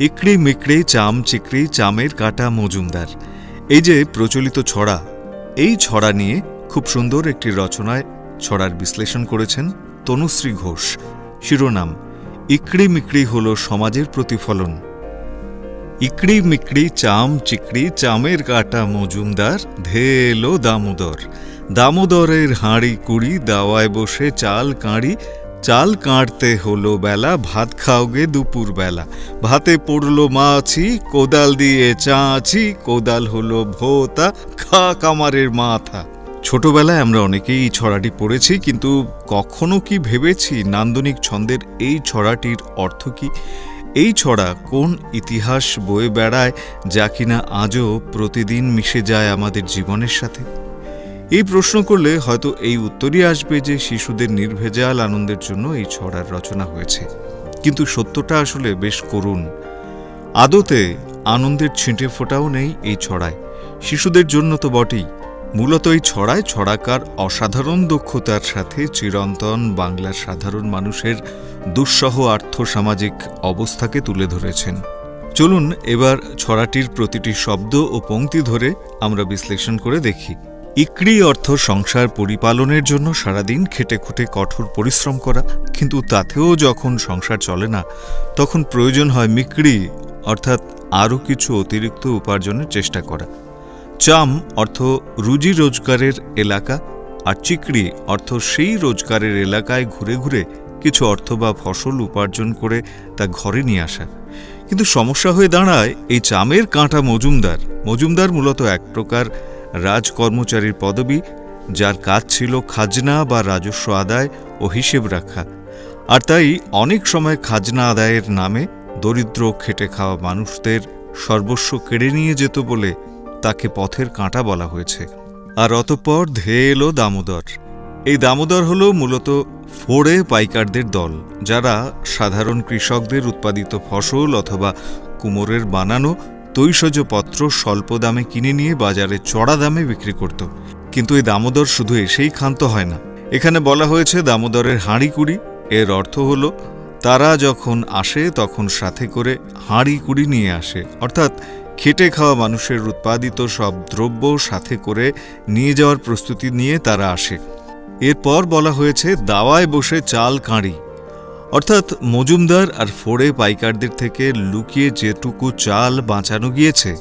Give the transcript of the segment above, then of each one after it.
ইকড়ি মিকড়ি, চাম চিকড়ি, চামের কাটা মজুমদার। এই যে প্রচলিত ছড়া, এই ছড়া নিয়ে খুব সুন্দর একটি রচনায় ছড়ার বিশ্লেষণ করেছেন তনুশ্রী ঘোষ। শিরোনাম, ইকড়ি মিকড়ি হল সমাজের প্রতিফলন। ইকড়ি মিকড়ি, চাম চিকড়ি, চামের কাটা মজুমদার ধেলো দামোদর। দামোদরের হাঁড়ি কুড়ি, দাওয়ায় বসে চাল কাঁড়ি চাল কাঁড়তে হলো বেলা, ভাত খাওগে দুপুর বেলা ভাতে পড়ল মাছি, কোদাল দিয়ে চাঁচি, কোদাল হলো ভোতা খা কামারের মাথা। ছোটবেলায় আমরা অনেকেই এই ছড়াটি পড়েছি, কিন্তু কখনো কি ভেবেছি নান্দনিক ছন্দের এই ছড়াটির অর্থ কি? এই ছড়া কোন ইতিহাস বয়ে বেড়ায়, যা কিনা আজও প্রতিদিন মিশে যায় আমাদের জীবনের সাথে? এই প্রশ্ন করলে হয়তো এই উত্তরই আসবে যে শিশুদের নির্ভেজাল আনন্দের জন্য এই ছড়ার রচনা হয়েছে। কিন্তু সত্যটা আসলে বেশ করুণ। আদতে আনন্দের ছিঁটে ফোটাও নেই এই ছড়ায়। শিশুদের জন্য তো বটেই। মূলত এই ছড়ায় ছড়াকার অসাধারণ দক্ষতার সাথে চিরন্তন বাংলার সাধারণ মানুষের দুঃসহ আর্থসামাজিক অবস্থাকে তুলে ধরেছেন। চলুন এবার ছড়াটির প্রতিটি শব্দ ও পংক্তি ধরে আমরা বিশ্লেষণ করে দেখি। ইকড়ি অর্থ সংসার পরিপালনের জন্য সারাদিন খেটে খুঁটে কঠোর পরিশ্রম করা, কিন্তু তাতেও যখন সংসার চলে না, তখন প্রয়োজন হয় মিকড়ি, অর্থাৎ আরও কিছু অতিরিক্ত উপার্জনের চেষ্টা করা। চাম অর্থ রুজি রোজগারের এলাকা, আর চিকড়ি অর্থ সেই রোজগারের এলাকায় ঘুরে ঘুরে কিছু অর্থ বা ফসল উপার্জন করে তা ঘরে নিয়ে আসা। কিন্তু সমস্যা হয়ে দাঁড়ায় এই চামের কাঁটা মজুমদার। মজুমদার মূলত এক প্রকার রাজকর্মচারীর পদবি, যার কাজ ছিল খাজনা বা রাজস্ব আদায় ও হিসেব রাখা। আর তাই অনেক সময় খাজনা আদায়ের নামে দরিদ্র, খেটে খাওয়া মানুষদের সর্বস্ব কেড়ে নিয়ে যেত বলে তাকে পথের কাঁটা বলা হয়েছে। আর অতঃপর ধেয়ে এলো দামোদর। এই দামোদর হল মূলত ফোড়ে পাইকারদের দল, যারা সাধারণ কৃষকদের উৎপাদিত ফসল অথবা কুমোরের বানানো তৈশজপত্র স্বল্প দামে কিনে নিয়ে বাজারে চড়া দামে বিক্রি করত। কিন্তু এই দামোদর শুধু এসেই ক্ষান্ত হয় না। এখানে বলা হয়েছে দামোদরের হাঁড়ি কুড়ি এর অর্থ হল, তারা যখন আসে তখন সাথে করে হাঁড়ি কুড়ি নিয়ে আসে। অর্থাৎ খেটে খাওয়া মানুষের উৎপাদিত সব দ্রব্য সাথে করে নিয়ে যাওয়ার প্রস্তুতি নিয়ে তারা আসে। এরপর বলা হয়েছে, দাওয়ায় বসে চাল কাঁড়ি। অর্থাৎ মজুমদার আর ফোড়ে পাইকারদের থেকে লুকিয়ে যেটুকু চাল বাঁচানো গিয়েছে,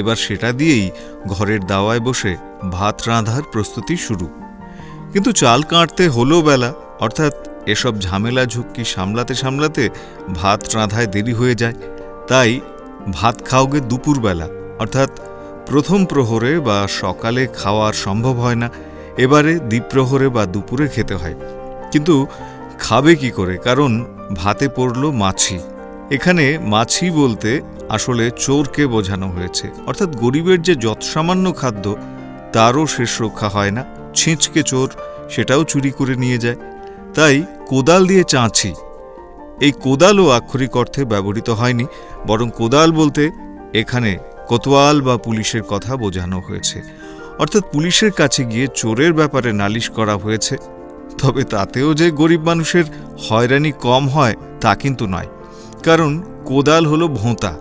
এবার সেটা দিয়েই ঘরের দাওয়ায় বসে ভাত রাঁধার প্রস্তুতি শুরু। কিন্তু চাল কাঁটতে হলো বেলা, অর্থাৎ এসব ঝামেলা ঝুঁকি সামলাতে সামলাতে ভাত রাঁধায় দেরি হয়ে যায়। তাই ভাত খাওগে দুপুরবেলা অর্থাৎ প্রথম প্রহরে বা সকালে খাওয়ার সম্ভব হয় না, এবারে দ্বীপ্রহরে বা দুপুরে খেতে হয়। কিন্তু খাবে কি করে? কারণ ভাতে পড়ল মাছি। এখানে মাছি বলতে আসলে চোরকে বোঝানো হয়েছে। অর্থাৎ গরিবের যে যৎসামান্য খাদ্য, তারও শেষ রক্ষা হয় না। ছিঁচকে চোর, সেটাও চুরি করে নিয়ে যায়। তাই কোদাল দিয়ে চাঁচি। এই কোদালও আক্ষরিক অর্থে ব্যবহৃত হয়নি, বরং কোদাল বলতে এখানে কোতোয়াল বা পুলিশের কথা বোঝানো হয়েছে। অর্থাৎ পুলিশের কাছে গিয়ে চোরের ব্যাপারে নালিশ করা হয়েছে। তবে তাতেও যে গরিব মানুষের হয়রানি কম হয় তা কিন্তু নয়। কারণ কোদাল হলো ভোঁতা।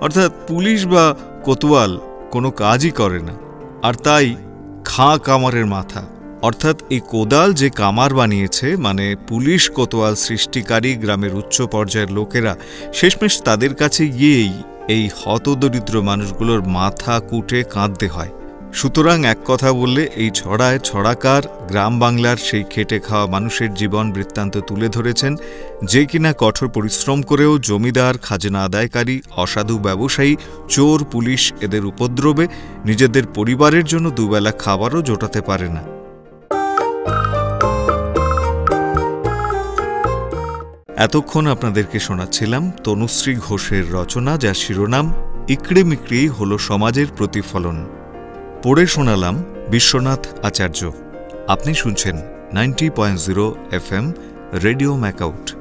অর্থাৎ পুলিশ বা কোতোয়াল কোনো কাজই করে না। আর তাই খাঁ কামারের মাথা। অর্থাৎ এই কোদাল যে কামার বানিয়েছে মানে পুলিশ কোতোয়াল সৃষ্টিকারী গ্রামের উচ্চ পর্যায়ের লোকেরা, শেষমেশ তাদের কাছে গিয়েই এই হতদরিদ্র মানুষগুলোর মাথা, কুটে কাঁদতে হয়। সুতরাং এক কথা বললে, এই ছড়ায় ছড়াকার গ্রাম বাংলার সেই খেটে খাওয়া মানুষের জীবন বৃত্তান্ত তুলে ধরেছেন, যে কিনা কঠোর পরিশ্রম করেও জমিদার, খাজনা আদায়কারী, অসাধু ব্যবসায়ী, চোর, পুলিশ এদের উপদ্রবে নিজেদের পরিবারের জন্য দুবেলা খাবারও জোটাতে পারে না। এতক্ষণ আপনাদেরকে শোনাচ্ছিলাম তনুশ্রী ঘোষের রচনা, যার শিরোনাম ইকড়ে মিকড়ি হল সমাজের প্রতিফলন। পড়ে শোনালাম বিশ্বনাথ আচার্য। আপনি শুনছেন ninety point zero F M radio MAKAUT.